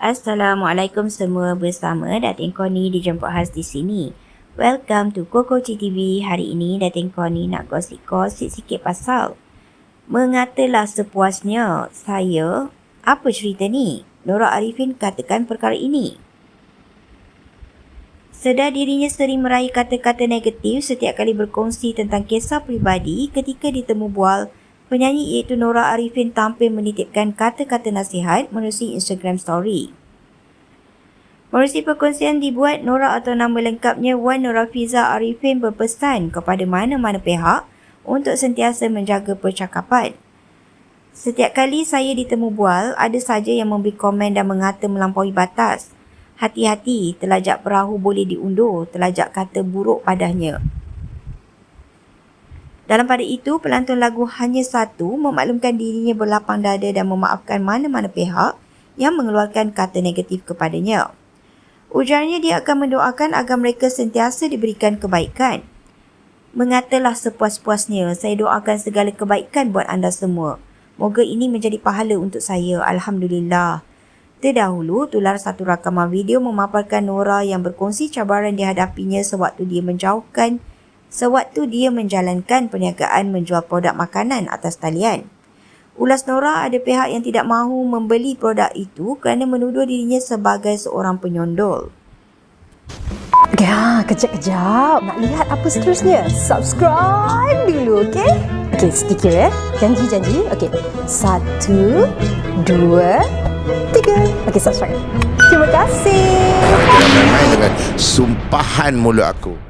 Assalamualaikum semua bersama Datin Koni dijemput khas di sini. Welcome to Koko TV. Hari ini Datin Koni nak gosip-gosip sikit pasal Mengatalah sepuasnya saya. Apa cerita ni? Nora Arifin katakan perkara ini. Sedar dirinya sering meraih kata-kata negatif setiap kali berkongsi tentang kisah pribadi ketika ditemu bual Penyanyi iaitu Nora Arifin tampil menitipkan kata-kata nasihat menerusi Instagram story. Menerusi perkongsian dibuat, Nora atau nama lengkapnya Wan Nora Fiza Arifin berpesan kepada mana-mana pihak untuk sentiasa menjaga percakapan. Setiap kali saya ditemu bual, ada saja yang memberi komen dan mengata melampaui batas. Hati-hati, telajak perahu boleh diundur, telajak kata buruk padanya. Dalam pada itu, pelantun lagu hanya satu memaklumkan dirinya berlapang dada dan memaafkan mana-mana pihak yang mengeluarkan kata negatif kepadanya. Ujarnya dia akan mendoakan agar mereka sentiasa diberikan kebaikan. Mengatalah sepuas-puasnya, saya doakan segala kebaikan buat anda semua. Moga ini menjadi pahala untuk saya. Alhamdulillah. Terdahulu, tular satu rakaman video memaparkan Nora yang berkongsi cabaran dihadapinya sewaktu dia menjauhkan sewaktu dia menjalankan perniagaan menjual produk makanan atas talian. Ulas Nora ada pihak yang tidak mahu membeli produk itu kerana menuduh dirinya sebagai seorang penyondol. Ya, kejap-kejap. Nak lihat apa seterusnya? Subscribe dulu, okey? Okey, sedikit ya. Janji-janji. Okey. Satu, dua, tiga. Okey, subscribe. Terima kasih. Dengan sumpahan mulut aku.